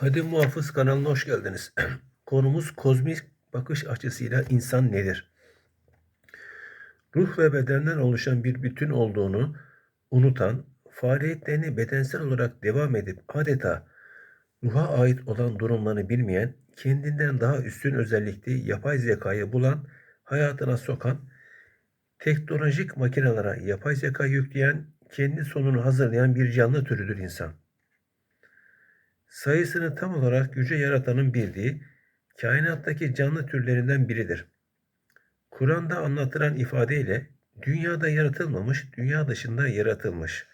Kadim Muhafız kanalına hoş geldiniz. Konumuz kozmik bakış açısıyla insan nedir? Ruh ve bedenden oluşan bir bütün olduğunu unutan, faaliyetlerini bedensel olarak devam edip adeta ruha ait olan durumlarını bilmeyen, kendinden daha üstün özellikli yapay zekayı bulan, hayatına sokan, teknolojik makinelere yapay zeka yükleyen, kendi sonunu hazırlayan bir canlı türüdür insan sayısını tam olarak yüce yaratanın bildiği kainattaki canlı türlerinden biridir. Kur'an'da anlatılan ifadeyle dünyada yaratılmamış, dünya dışında yaratılmış.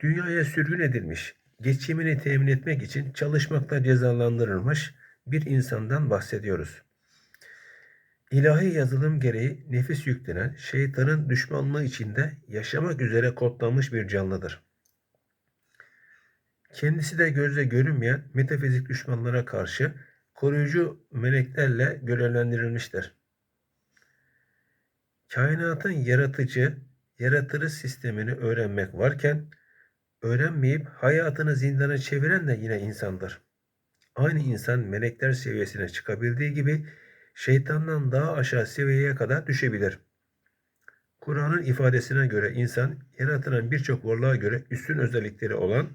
Dünyaya sürgün edilmiş, geçimini temin etmek için çalışmakla cezalandırılmış bir insandan bahsediyoruz. İlahi yazılım gereği nefis yüklenen şeytanın düşmanlığı içinde yaşamak üzere kodlanmış bir canlıdır. Kendisi de gözle görünmeyen metafizik düşmanlara karşı koruyucu meleklerle görevlendirilmiştir. Kainatın yaratıcı, yaratırı sistemini öğrenmek varken, öğrenmeyip hayatını zindana çeviren de yine insandır. Aynı insan melekler seviyesine çıkabildiği gibi şeytandan daha aşağı seviyeye kadar düşebilir. Kur'an'ın ifadesine göre insan yaratılan birçok varlığa göre üstün özellikleri olan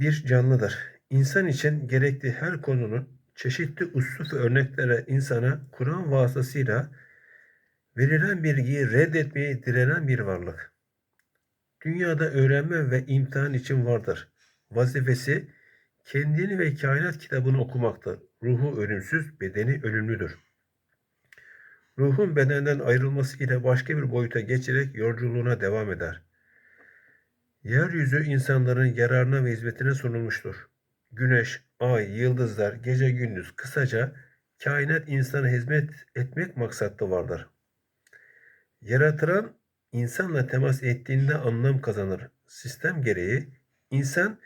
bir canlıdır. İnsan için gerekli her konunun çeşitli usluf örneklere insana Kur'an vasıtasıyla verilen bilgiyi reddetmeye direnen bir varlık. Dünyada öğrenme ve imtihan için vardır. Vazifesi kendini ve kainat kitabını okumaktır. Ruhu ölümsüz, bedeni ölümlüdür. Ruhun bedenden ayrılması ile başka bir boyuta geçerek yolculuğuna devam eder. Yeryüzü insanların yararına ve hizmetine sunulmuştur. Güneş, ay, yıldızlar, gece gündüz, kısaca kainat insana hizmet etmek maksatlı vardır. Yaratılan insanla temas ettiğinde anlam kazanır. Sistem gereği insan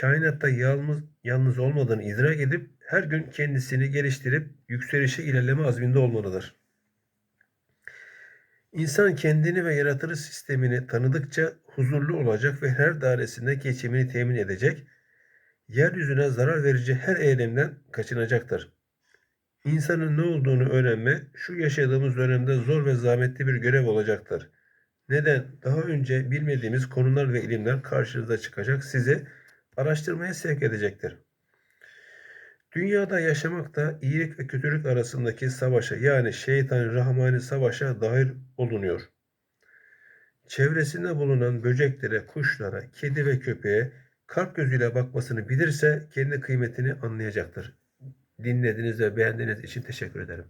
kainatta yalnız, yalnız olmadığını idrak edip her gün kendisini geliştirip yükselişe ilerleme azminde olmalıdır. İnsan kendini ve yaratırış sistemini tanıdıkça huzurlu olacak ve her dairesinde geçimini temin edecek, yeryüzüne zarar verici her eylemden kaçınacaktır. İnsanın ne olduğunu öğrenme şu yaşadığımız dönemde zor ve zahmetli bir görev olacaktır. Neden? Daha önce bilmediğimiz konular ve ilimler karşınıza çıkacak, sizi araştırmaya sevk edecektir. Dünyada yaşamak da iyilik ve kötülük arasındaki savaşa yani şeytan rahmani savaşa dahil olunuyor. Çevresinde bulunan böceklere, kuşlara, kedi ve köpeğe kalp gözüyle bakmasını bilirse kendi kıymetini anlayacaktır. Dinlediğiniz ve beğendiğiniz için teşekkür ederim.